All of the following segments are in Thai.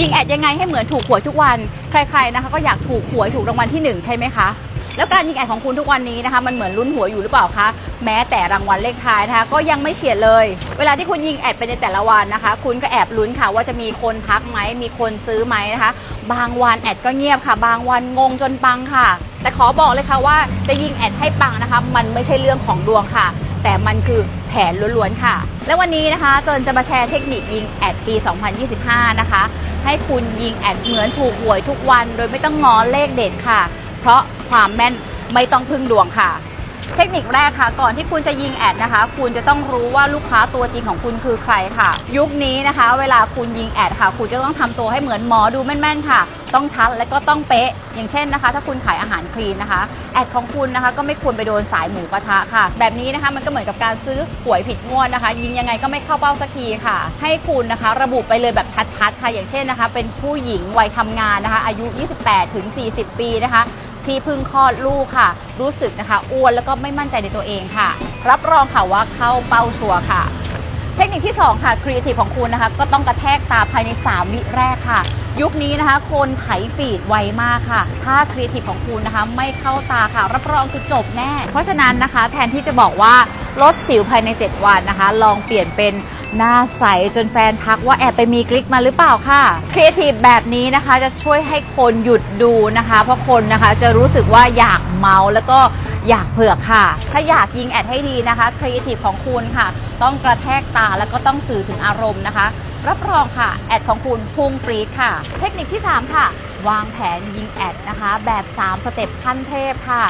ยิงแอดยังไงให้เหมือนถูกหวยทุกวัน ใครๆนะคะก็อยากถูกหวยถูกรางวัลที่หนึ่งใช่ไหมคะแล้วการยิงแอดของคุณทุกวันนี้นะคะมันเหมือนลุ้นหวยอยู่หรือเปล่าคะแม้แต่รางวัลเลขท้ายนะคะก็ยังไม่เฉียดเลย เวลาที่คุณยิงแอดไปในแต่ละวันนะคะ คุณก็แอบลุ้นค่ะว่าจะมีคนทักไหมมีคนซื้อไหมนะคะ บางวันแอดก็เงียบค่ะ บางวันงงจนปังค่ะ แต่ขอบอกเลยค่ะว่าจะยิงแอดให้ปังนะคะ มันไม่ใช่เรื่องของดวงค่ะ แต่มันคือแผนล้วนๆค่ะ และวันนี้นะคะจนจะมาแชร์เทคนิคยิงแอดปี 2025 นะคะ ให้คุณยิงแอดเหมือนถูกหวยทุกวัน โดยไม่ต้องงอเลขเด็ดค่ะ เพราะความแม่นไม่ต้องพึ่งดวงค่ะ เทคนิคแรกค่ะ ก่อนที่คุณจะยิงแอดนะคะ คุณจะต้องรู้ว่าลูกค้าตัวจริงของคุณคือใครค่ะ ยุคนี้นะคะ เวลาคุณยิงแอดค่ะ คุณจะต้องทำตัวให้เหมือนหมอดูแม่นๆค่ะ ต้องชัดและก็ต้องเป๊ะ อย่างเช่นนะคะ ถ้าคุณขายอาหารคลีนนะคะ แอดของคุณนะคะ ก็ไม่ควรไปโดนสายหมูกระทะค่ะ แบบนี้นะคะมันก็เหมือนกับการซื้อหวยผิดงวดนะคะ ยิงยังไงก็ไม่เข้าเป้าสักทีค่ะ ให้คุณนะคะ ระบุไปเลยแบบชัดๆค่ะ อย่างเช่นนะคะ เป็นผู้หญิงวัยทำงานนะคะ อายุ 28ถึง40 ปีนะคะ ที่เพิ่งคลอดลูกค่ะ รู้สึกนะคะอ้วนแล้วก็ไม่มั่นใจในตัวเองค่ะ รับรองค่ะว่าเข้าเป้าชัวร์ค่ะ เทคนิคที่ 2 ค่ะครีเอทีฟของคุณนะคะก็ต้องกระแทกตาภายใน 3 วิแรกค่ะ ยุคนี้นะคะ คนไถฟีดไวมากค่ะ ถ้าครีเอทีฟของคุณนะคะไม่เข้าตาค่ะ รับรองคือจบแน่ เพราะฉะนั้นนะคะ แทนที่จะบอกว่าลดสิวภายใน 7 วันนะคะ ลองเปลี่ยนเป็น หน้าใสจนแฟนทักว่าแอบไปมีคลิกมาหรือเปล่าค่ะครีเอทีฟแบบนี้นะคะจะช่วยให้คนหยุดดูนะคะ เพราะคนนะคะจะรู้สึกว่าอยากเมาแล้วก็อยากเผือกค่ะ ถ้าอยากยิงแอดให้ดีนะคะครีเอทีฟของคุณค่ะ ต้องกระแทกตาแล้วก็ต้องสื่อถึงอารมณ์นะคะรับรองค่ะ แอดของคุณพุ่งปรีดค่ะ เทคนิคที่ 3 ค่ะ วางแผนยิงแอดนะคะ แบบ 3 สเต็ปขั้นเทพค่ะ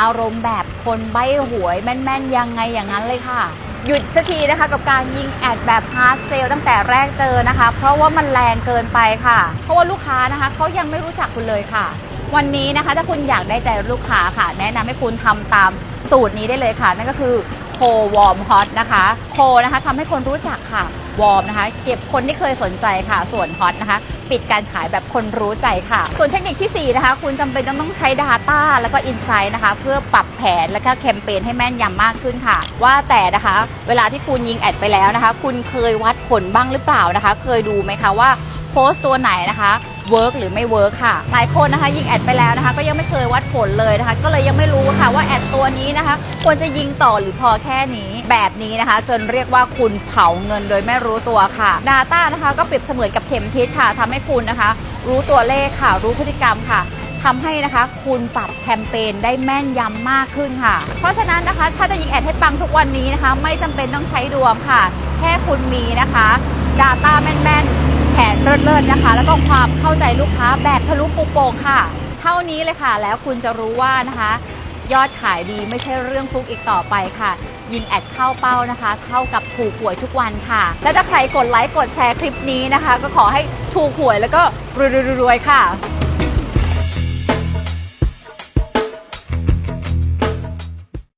อารมณ์แบบคนใบ้หวยแม่น ๆ ยังไงอย่างนั้นเลยค่ะ หยุดสักทีนะคะกับการยิงแอดแบบฮาร์ดเซลตั้งแต่แรกเจอนะคะ เพราะว่ามันแรงเกินไปค่ะ เพราะว่าลูกค้านะคะเขายังไม่รู้จักคุณเลยค่ะ วันนี้นะคะถ้าคุณอยากได้ใจลูกค้าค่ะ แนะนำให้คุณทำตามสูตรนี้ได้เลยค่ะ นั่นก็คือโควอร์มฮอตนะคะโคนะคะทำให้คนรู้จักค่ะ วอร์มนะคะ เก็บคนที่เคยสนใจค่ะ ส่วนฮอตนะคะ ปิดการขายแบบคนรู้ใจค่ะ ส่วนเทคนิคทีสี่ 4 นะคะ คุณจำเป็นต้องต้องใช้ Data แล้วก็ Insight นะคะ เพื่อปรับแผนและก็แคมเปญให้แม่นยำมากขึ้นค่ะ ว่าแต่นะคะ เวลาที่คุณยิงแอดไปแล้วนะคะ คุณเคยวัดผลบ้างหรือเปล่านะคะ เคยดูไหมคะว่าโพสต์ตัวไหนนะคะ เวิร์กหรือไม่เวิร์กค่ะ หลายคนนะคะยิงแอดไปแล้วนะคะ ก็ยังไม่เคยวัดผลเลยนะคะ ก็เลยยังไม่รู้ค่ะว่าแอดตัวนี้นะคะ ควรจะยิงต่อหรือพอแค่นี้ แบบนี้นะคะ จนเรียกว่าคุณเผาเงินโดยไม่รู้ตัวค่ะ Data นะคะก็เปรียบเสมือนกับเข็มทิศค่ะทำให้คุณนะคะ รู้ตัวเลขค่ะ รู้พฤติกรรมค่ะทำให้นะคะ คุณปรับแคมเปญได้แม่นยำมากขึ้นค่ะ เพราะฉะนั้นนะคะ ถ้าจะยิงแอดให้ปังทุกวันนี้นะคะ ไม่จำเป็นต้องใช้ดวงค่ะ แค่คุณมีนะคะ Data แม่นๆ ผนเลิศๆนะคะ แล้วก็ความเข้าใจลูกค้าแบบทะลุปุโป่งค่ะ เท่านี้เลยค่ะ แล้วคุณจะรู้ว่านะคะ ยอดขายดีไม่ใช่เรื่องฟลุกอีกต่อไปค่ะ ยิงแอดเข้าเป้านะคะ เท่ากับถูกหวยทุกวันค่ะ และถ้าใครกดไลค์กดแชร์คลิปนี้นะคะ ก็ขอให้ถูกหวยแล้วก็รวยๆค่ะ